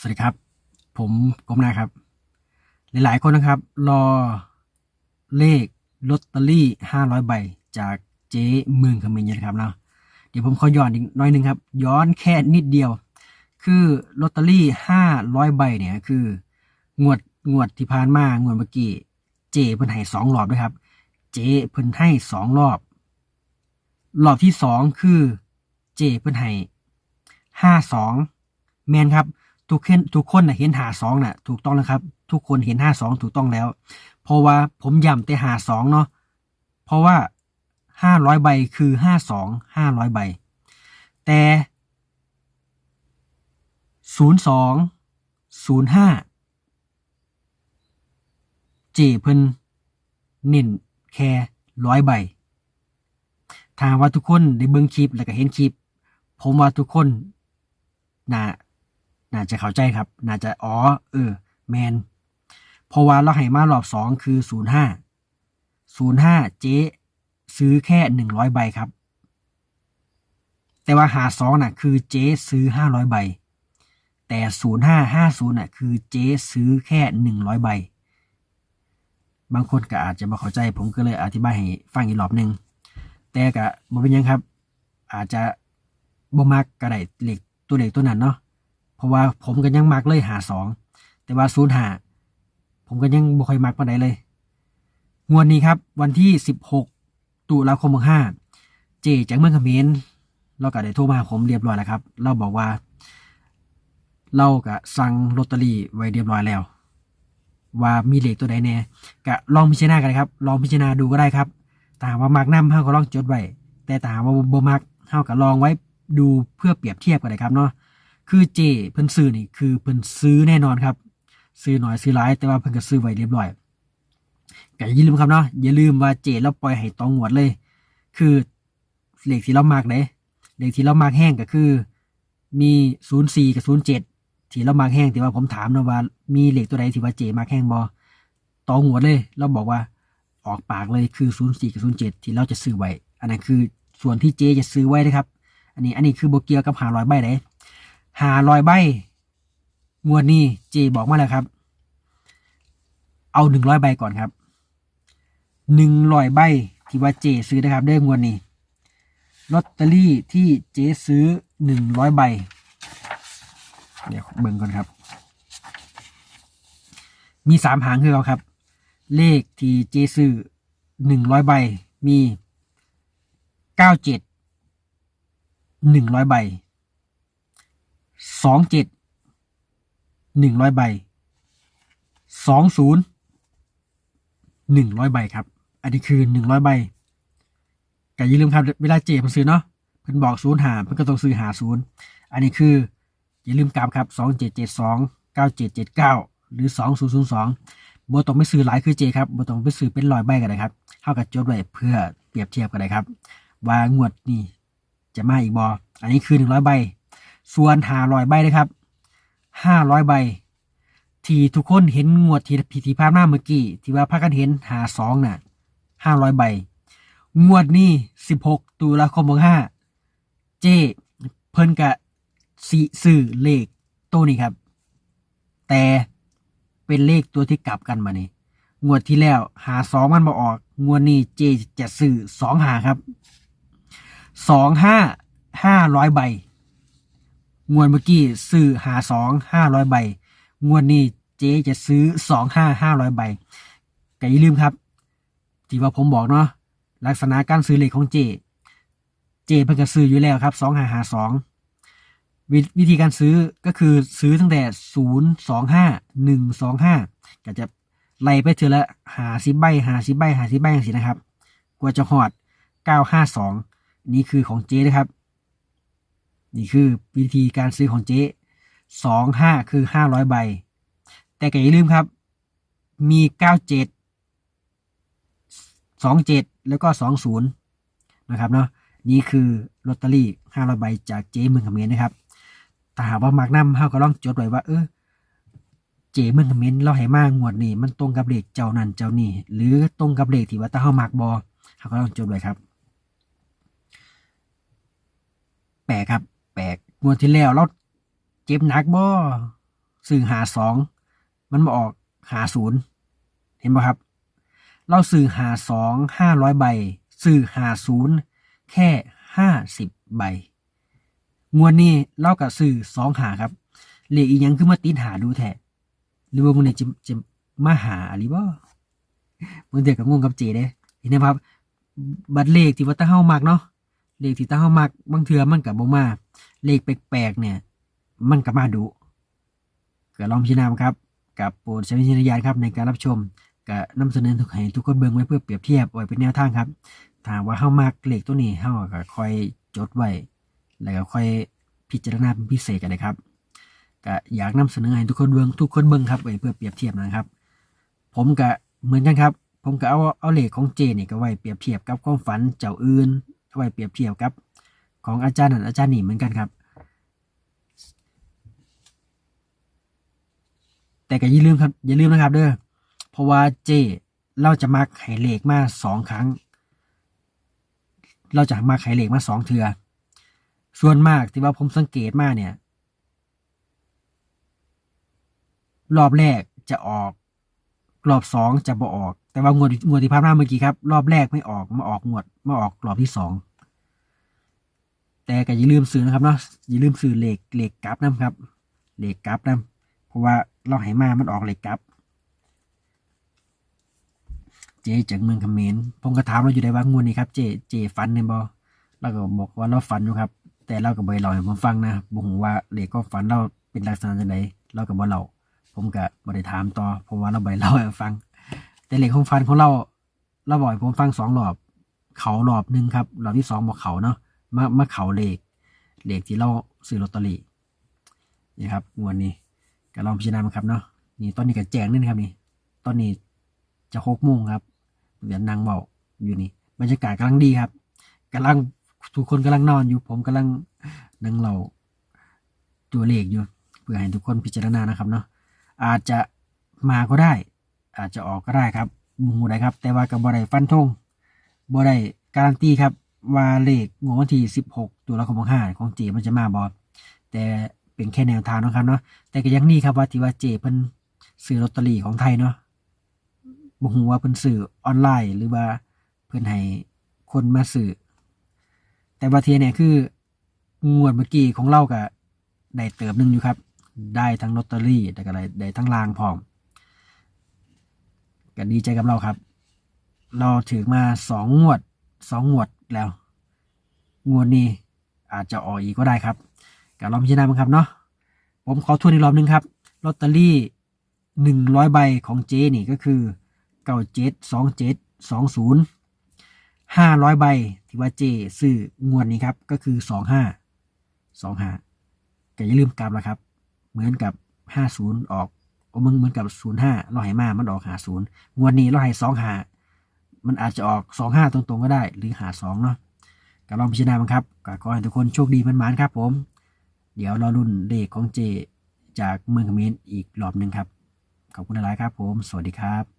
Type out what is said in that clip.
สวัสดีครับ ผมกรมนาครับ หลายๆ คนนะครับ รอเลขลอตเตอรี่ห้าร้อยใบจากเจ๊เมืองเขมรนะครับเนาะเดี๋ยวผมขอย้อนอีกน้อยนึงครับ ย้อนแค่นิดเดียว คือลอตเตอรี่ห้าร้อยใบเนี่ยคืองวดงวดที่ผ่านมางวดเมื่อกี้เจเพิ่นให้สองรอบด้วยครับ เจเพิ่นให้สองรอบ รอบที่สองคือเจเพิ่นให้ห้าสองแมนครับ ทุกคนทุกคนนะเห็นหาสองน่ะ ถูกต้องแล้วครับ ทุกคนเห็นห้าสองถูกต้องแล้ว เพราะว่าผมย้ำแต่หาสองเนาะเพราะว่าห้าร้อยใบคือห้าสองห้าร้อยใบ แต่ศูนย์สองศูนย์ห้าเจเพิ่นเน้นแค่ร้อยใบถ้าว่าทุกคนได้เบิ่งคลิปแล้วก็เห็นคลิป ผมว่าทุกคนน่า น่าจะเข้าใจครับ น่าจะอ๋อเออแมนเพราะว่าเราให้มารอบสองคือศูนย์ห้าศูนย์ห้าเจ๊ซื้อแค่หนึ่งร้อยใบครับ แต่ว่าหาสองน่ะ คือเจ๊ซื้อห้าร้อยใบ แต่ศูนย์ห้าห้าศูนย์น่ะคือเจ๊ซื้อแค่หนึ่งร้อยใบ บางคนก็อาจจะไม่เข้าใจ ผมก็เลยอธิบายให้ฟังอีกรอบหนึ่งแต่ก็บ่เป็นยังครับ อาจจะบ่มักก็ได้เลขตัวเหลขตัวนั้นเนาะ เพราะว่าผมก็ยังมักเลยหาสองแต่ว่าศูนย์หาผมก็ยังบ่ค่อยมักปานใดเลย งวดนี้ครับ วันที่สิบหกตุลาคมห้าเจจากเมืองเขมรเราก็ได้โทรมาผมเรียบร้อยแล้วครับ เราบอกว่า เราก็สั่งลอตเตอรี่ไว้เรียบร้อยแล้ว ว่ามีเลขตัวใดแน่ก็ลองพิจารณากันครับ ลองพิจารณาดูก็ได้ครับแต่หากว่ามักนำเฮาก็ลองจดไว้แต่ถ้าหากว่าบ่มักเฮาก็ลองไว้ดูเพื่อเปรียบเทียบกันเลยครับเนาะ คือเจเพิ่นซื้อนี่คือเพิ่นซื้อแน่นอนครับ ซื้อหน่อยซื้อหลาย แต่ว่าเพิ่นก็ซื้อไว้เรียบร้อยก็อย่าลืมครับเนาะอย่าลืมว่าเจเราปล่อยให้ตองงวดเลย คือเลขที่เรามากเด้เลขที่เรามากแห้งก็คือ มี04กับ07ที่เรามากแห้งแต่ว่าผมถามนะว่า มีเลขตัวใดที่ว่าเจมากแห้งบ่ตองงวดเลย เราบอกว่าออกปากเลยคือ04กับ07ที่เราจะซื้อไว้ อันนั้นคือส่วนที่เจจะซื้อไว้นะครับ อันนี้อันนี้คือโบเกียวกับ500ใบเด้ หาลอยใบงวดนี้เจบอกมาแล้วครับ เอาหนึ่งร้อยใบก่อนครับหนึ่งร้อยใบที่ว่าเจซื้อนะครับได้งวดนี้ลอตเตอรี่ที่เจซื้อหนึ่งร้อยใบ เดี๋ยวเบิ่งก่อนครับ มีสามหางคือเราครับ เลขที่เจซื้อหนึ่งร้อยใบมีเก้าเจ็ดหนึ่งร้อยใบ สองเจ็ดหนึ่งร้อยใบสองศูนย์หนึ่งร้อยใบครับ อันนี้คือหนึ่งร้อยใบก็อย่าลืมครับเวลาเจผมซื้อเนาะเพิ่นบอกศูนย์หาเพิ่นก็ต้องซื้อหาศูนย์อันนี้คืออย่าลืมกลับครับสองเจ็ดเจ็ดสองเก้าเจ็ดเจ็ดเก้าหรือสองศูนย์ศูนย์สองโบต้องไม่ซื้อหลายคือเจครับโบต้องไปซื้อเป็นร้อยใบกันเลยครับเท่ากับจดไว้เพื่อเปรียบเทียบกันเลยครับ ว่างวดนี้จะมาอีกบออันนี้คือหนึ่งร้อยใบ ส่วนหาร้อยใบนะครับห้าร้อยใบ ที่ทุกคนเห็นงวดที่พิธีพานมาเมื่อกี้ที่ว่าพากันเห็นหาสองน่ะห้าร้อยใบ งวดนี้สิบหกตุลาคมห้าเจ เพิ่นกะสีสื่อเลขตัวนี้ครับ แต่เป็นเลขตัวที่กลับกันมานี่งวดที่แล้วหาสองมันมาออก งวดนี้เจจะสื่อสองหาครับสองห้าห้าร้อยใบ งวดเมื่อกี้ซื้อหาสองห้าร้อยใบ งวดนี้เจ๊จะซื้อสองห้าห้าร้อยใบแต่อย่าลืมครับที่ว่าผมบอกเนาะลักษณะการซื้อเลขของเจ เจเพิ่งจะซื้ออยู่แล้วครับสองห้าหาสองวิธีการซื้อก็คือซื้อตั้งแต่ศูนย์สองห้าหนึ่งสองห้าก็จะไล่ไปเทอละหาสิบใบหาสิบใบหาสิบใบอย่างสินะครับ กว่าจะหอดเก้าห้าสองนี่คือของเจนะครับ นี่คือวิธีการซื้อของเจ๊สองห้าคือห้าร้อยใบ แต่ก็อย่าลืมครับ มีเก้าเจ็ดสองเจ็ดแล้วก็สองศูนย์นะครับเนาะนี่คือลอตเตอรี่ห้าร้อยใบจากเจ๊เมืองขมรนนะครับแต่หากว่ามักน้ำเฮาก็ลองจดไว้ว่าเออเจ๊เมืองขมรเราให้มากงวดนี้มันตรงกับเลขเจ้านั่นเจ้านี่หรือตรงกับเลขที่ว่าตาเฮามักบอเฮาก็ลองจดไว้ครับแปลกครับ ปลกงวดที่แล้วเราเจ็บหนักบ่ซื้อหาสองมันมาออกหาศูนย์เห็นป่ะครับ เราซื้อหาสองห้าร้อยใบซื้อหาศูนย์แค่ห้าสิบใบ งวดนี้เรากับซื้อสองหาครับเลขอีกยังคือมาติดหาดูแท้หรือว่ามึงเนี่ยจะจะมาหาอะไรบ่มึงเด็กกับงงกับเจเด้เห็นไหมครับ บัตรเลขที่ว่าตาเฮามักเนาะ เลขที่ตาเฮามักบางเทื่อมันกับบ่มา เลขแปลกๆเนี่ย มันก็มาดูก็ลองพิจารณาครับ กับโปรดใช้วิจารณญาณครับในการรับชมก็นำเสนอทุกให้ทุกคนเบิ่งไว้เพื่อเปรียบเทียบไว้เป็นแนวทางครับถ้าว่าเฮามักเลขตัวนี้เฮาก็ค่อยจดไว้แล้วก็ค่อยพิจารณาเป็นพิเศษกันเลยครับก็อยากนำเสนอให้ทุกคนเบิ่งทุกคนเบิ่งครับไว้เพื่อเปรียบเทียบนะครับ ผมก็เหมือนกันครับ ผมก็เอาเอาเลขของเจนี่ก็ไว้เปรียบเทียบกับความฝันเจ้าอื่น เอาไว้เปรียบเทียบกับ ของอาจารย์นั่นอาจารย์นี่เหมือนกันครับ แต่ก็อย่าลืมครับ อย่าลืมนะครับ เด้อเพราะว่าเจเราจะมักไห้เลขมาสองครั้ง เราจะมักไห้เลขมาสองเทือส่วนมากที่ว่าผมสังเกตมาเนี่ย รอบแรกจะออก รอบสองจะบ่ออก แต่ว่างวดงวดที่ผ่านมาเมื่อกี้ครับ รอบแรกไม่ออกมาออกงวดมาออกรอบที่สองแต่ก็อย่าลืมซื้อนะครับเนาะอย่าลืมซื้อเหลขเหลขกราฟนะครับเหลขกราฟนะเพราะว่าเราให้มามันออกเหลขกราฟเจจากเมืองเขมรผมก็ถามเราอยู่ได้ว่างวดนี้ครับเจเจฟันเนี่ยบอเราก็บอกว่าเราฟันอยู่ครับ แต่เราก็บ่ได้เล่าให้ผมฟังนะบ่ฮู้ว่าเหลขก็ฝันเราเป็นลักษณะจังไดเราก็บ่เล่าผมก็บ่ได้ถามต่อเพราะว่าเราบ่ได้เล่าให้ฟัง แต่เหลขของฟันของเราเราบอกให้ผมฟังสองรอบ เขารอบหนึ่งครับรอบที่สองบอกเขาเนาะมามาเขาเหลขเหลขที่เราซื้อลอตเตอรี่นี่ครับงวดนี้ก็ลองพิจารณามาครับเนาะนี่ตอนนี้ก็แจ้งนี่นะครับนี่ตอนนี้จะหกโมงครับเดี๋ยวนางเบาอยู่นี่บรรยากาศกำลังดีครับกำลังทุกคนกำลังนอนอยู่ ผมกำลังนั่งเราตัวเลขอยู่ เพื่อให้ทุกคนพิจารณานะครับเนาะอาจจะมาก็ได้ อาจจะออกก็ได้ครับมูได้ครับ แต่ว่ากับบอได้ฟันธงบอได้การันตีครับ ว่าเลขงวดวันที่ 16 ตุลาคม65ของเจมันจะมาบอแต่เป็นแค่แนวทางนะครับเนาะแต่ก็ยังนี่ครับว่าที่ว่าเจเพิ่นซื้อลอตเตอรี่ของไทยเนาะบ่ฮู้ว่าเพิ่นซื้อออนไลน์ หรือว่าเพิ่นให้คนมาซื้อแต่ว่าเทียเนี่ยคืองวดเมื่อกี้ของเราก็ได้เติมหนึงอยู่ครับ ได้ทั้งลอตเตอรี่แต่ก็ได้ได้ทั้งรางพร้อม ก็ดีใจกับเราครับ เราถือมาสองงวดสองงวดแล้ว งวดนี้อาจจะออกอีกก็ได้ครับก็ลองพิจารณาบ้างครับเนาะผมขอทวนอีกรอบนึงครับลอตเตอรี่หนึ่งร้อยใบของเจนี่ก็คือเก้าเจ็ดสองเจ็ดสองศูนย์ห้าร้อยใบที่ว่าเจซื้องวดนี้ครับก็คือสองห้าสองห้าก็อย่าลืมกลับละครับ เหมือนกับ50ออก โอ้มึงเหมือนกับ05เราให้มา มันออก50งวดนี้เราให้2หา มันอาจจะออก25ตรงๆก็ได้ หรือหา2เนาะก็ลองพิจารณาบ้างครับก็ขอให้ทุกคนโชคดีมันมานๆครับผม เดี๋ยวรอรุ่นเลขของเจ จากเมืองเขมรอีกรอบหนึ่งครับ ขอบคุณหลายครับผม สวัสดีครับ